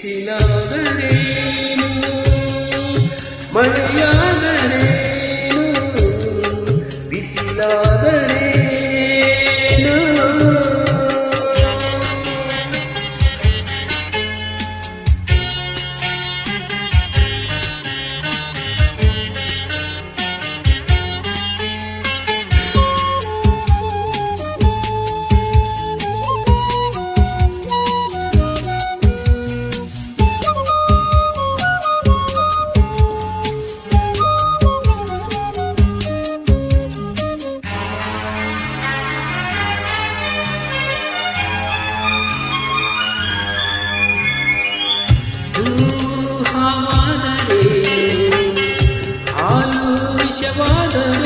ಬಿಸಿಲಾದರೇನು ಮಳೆಯಾದರೇನು ಬಿಸಿಲಾದರೇನು father.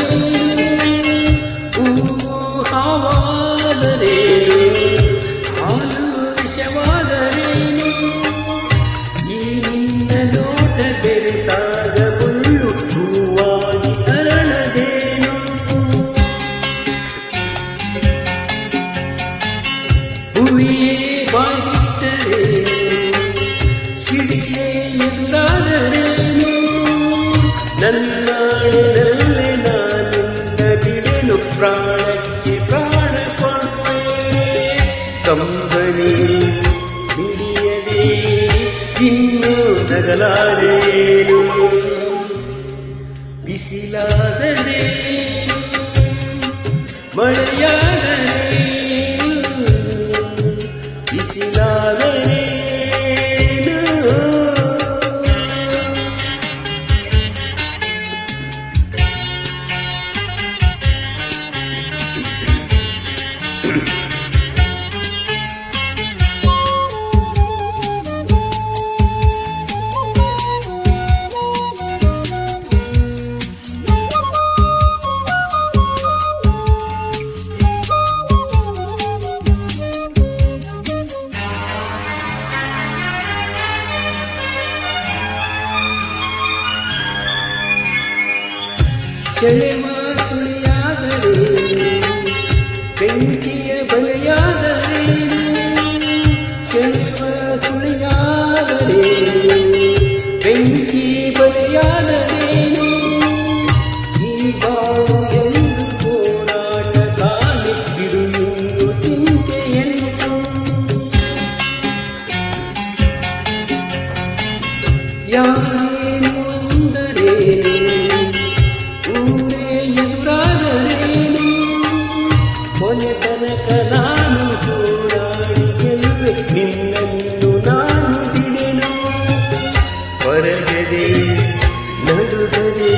ಕಂಬನಿ ಬಿಡಿಯದೆ ಇನ್ನು ನಗಲಾರೇನು ಬಿಸಿಲಾದರೆ ಮಳೆಯಾದರೆ ಬಿಸಿಲಾದರೇನು ಸೆಳೆವ ಸುಳಿಯಾದರೆ ಬೆಂಕಿಯ ಬಲಿಯಾದರೇನು ಸೆಳೆವ ಸುಳಿಯಾದರೆ ಬೆಂಕಿ ಬಲಿಯಾದರೇನು ಈ ಬಾಳು ಎಂದು ಹೋರಾಟ ಕಾಲಿ ಬಿಡುವುದು ಚಿಂತೆಯನ್ನು ಯಾರೇನು ಹೊರಗದೆ ನಡುಗದೆ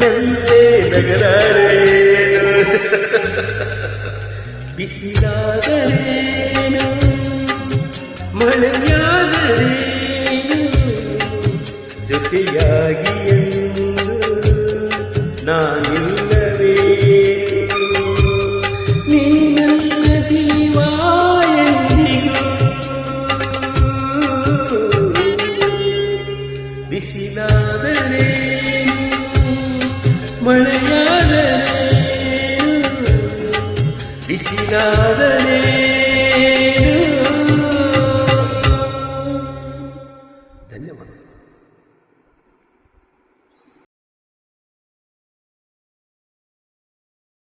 ನಂದೇ ನಗರೇನು ಬಿಸಿಲಾದರೇನು ಮಳೆಯಾದರೇನು ಜೊತೆಯಾಗಿ ಬಿಸಿಲಾದರೇನು